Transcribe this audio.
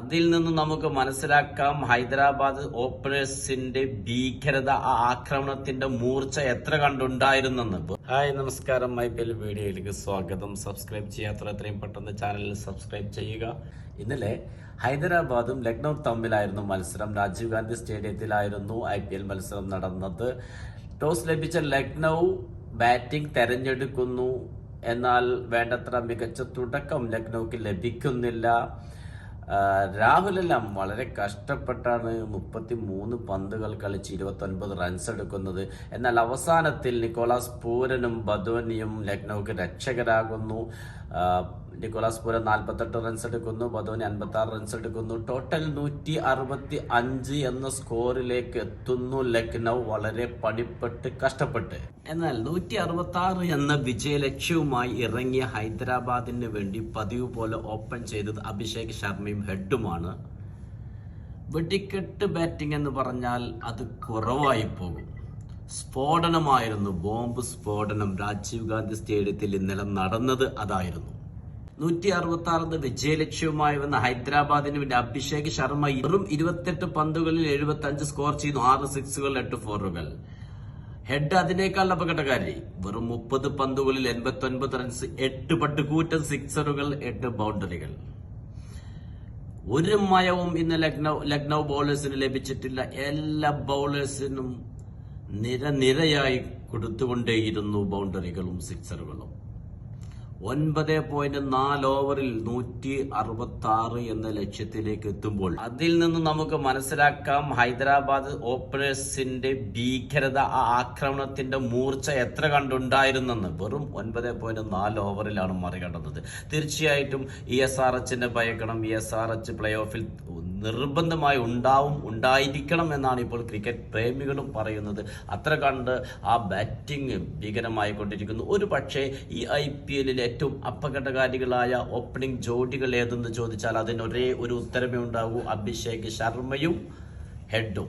അതിൽ നിന്ന് നമുക്ക് മനസ്സിലാക്കാം ഹൈദരാബാദ് ഓപ്പണേഴ്സിന്റെ ഭീകരത ആ ആക്രമണത്തിന്റെ മൂർച്ച എത്ര കണ്ടുണ്ടായിരുന്നെന്ന്. ഹായ് നമസ്കാരം. പി എൽ വീഡിയോയിലേക്ക് സ്വാഗതം. സബ്സ്ക്രൈബ് ചെയ്യാത്ത എത്രയും പെട്ടെന്ന് ചാനലിൽ സബ്സ്ക്രൈബ് ചെയ്യുക. ഇന്നലെ ഹൈദരാബാദും ലക്നൗ തമ്മിലായിരുന്നു മത്സരം. രാജീവ് ഗാന്ധി സ്റ്റേഡിയത്തിലായിരുന്നു ഐ മത്സരം നടന്നത്. ടോസ് ലഭിച്ച ലക്നൗ ബാറ്റിംഗ് തെരഞ്ഞെടുക്കുന്നു. എന്നാൽ വേണ്ടത്ര മികച്ച തുടക്കം ലക്നൌക്ക് ലഭിക്കുന്നില്ല. രാഹുലെല്ലാം വളരെ കഷ്ടപ്പെട്ടാണ് മുപ്പത്തി മൂന്ന് പന്തുകൾ കളിച്ച് ഇരുപത്തൊൻപത് റൺസ് എടുക്കുന്നത്. എന്നാൽ അവസാനത്തിൽ നിക്കോളാസ് പൂരനും ബദോനിയും ലക്നൌക്ക് രക്ഷകരാകുന്നു. നിക്കോളാസ് പൂര നാൽപ്പത്തെട്ട് റൺസ് എടുക്കുന്നു. ബദോനി അൻപത്തി ആറ് റൺസ് എടുക്കുന്നു. ടോട്ടൽ നൂറ്റി അറുപത്തി അഞ്ച് എന്ന സ്കോറിലേക്ക് എത്തുന്നു ലക്നൗ. വളരെ പണിപ്പെട്ട് കഷ്ടപ്പെട്ട്. എന്നാൽ നൂറ്റി അറുപത്തി ആറ് എന്ന വിജയലക്ഷ്യവുമായി ഇറങ്ങിയ ഹൈദരാബാദിന് വേണ്ടി പതിവ് പോലെ ഓപ്പൺ ചെയ്തത് അഭിഷേക് ശർമ്മയും ഹെഡുമാണ്. വെടിക്കെട്ട് ബാറ്റിംഗ് എന്ന് പറഞ്ഞാൽ അത് കുറവായി പോകും. സ്ഫോടനമായിരുന്നു. ബോംബ് സ്ഫോടനം. രാജീവ് ഗാന്ധി സ്റ്റേഡിയത്തിൽ ഇന്നലെ നടന്നത് അതായിരുന്നു. നൂറ്റി അറുപത്തി ആറ് വിജയലക്ഷ്യവുമായി വന്ന ഹൈദരാബാദിന് വേണ്ടി അഭിഷേക് ശർമ്മ വെറും ഇരുപത്തെട്ട് പന്തുകളിൽ എഴുപത്തി അഞ്ച് സ്കോർ ചെയ്തു ആറ് സിക്സുകൾ എട്ട് ഫോറുകൾ. ഹെഡ് അതിനേക്കാൾ അപകടകാരി വെറും മുപ്പത് പന്തുകളിൽ എൺപത്തി ഒൻപത് റൺസ് എട്ട് പട്ടുകൂറ്റൻ സിക്സറുകൾ എട്ട് ബൗണ്ടറികൾ. ഒരു മയവും ഇന്ന് ലക്നൗ ലക്നൗ ബൗളേഴ്സിന് ലഭിച്ചിട്ടില്ല. എല്ലാ ബൗളേഴ്സിനും നിരനിരയായി കൊടുത്തുകൊണ്ടേയിരുന്നു ബൗണ്ടറികളും സിക്സറുകളും. ഒൻപത് പോയിന്റ് നാല് ഓവറിൽ നൂറ്റി അറുപത്തി ആറ് എന്ന ലക്ഷ്യത്തിലേക്ക് എത്തുമ്പോൾ അതിൽ നിന്ന് നമുക്ക് മനസ്സിലാക്കാം ഹൈദരാബാദ് ഓപ്പണേഴ്സിന്റെ ഭീകരത ആ ആക്രമണത്തിന്റെ മൂർച്ച എത്ര കണ്ടുണ്ടായിരുന്നെന്ന്. വെറും ഒൻപത് പോയിന്റ് നാല് ഓവറിലാണ് മറികടന്നത്. തീർച്ചയായിട്ടും ഇ എസ് ആർ എച്ചിന്റെ ഭയക്കണം. E S R H play ഓഫിൽ നിർബന്ധമായി ഉണ്ടാവും ഉണ്ടായിരിക്കണം എന്നാണ് ഇപ്പോൾ ക്രിക്കറ്റ് പ്രേമികളും പറയുന്നത്. അത്ര കണ്ട് ആ ബാറ്റിംഗ് ഭീകരമായി കൊണ്ടിരിക്കുന്നു. ഒരു പക്ഷേ ഈ ഐ പി എല്ലിൽ ഏറ്റവും അപകടകാരികളായ ഓപ്പണിംഗ് ജോഡികൾ ഏതെന്ന് ചോദിച്ചാൽ അതിന് ഒരേ ഒരു ഉത്തരമേ ഉണ്ടാകൂ അഭിഷേക് ശർമ്മയും ഹെഡും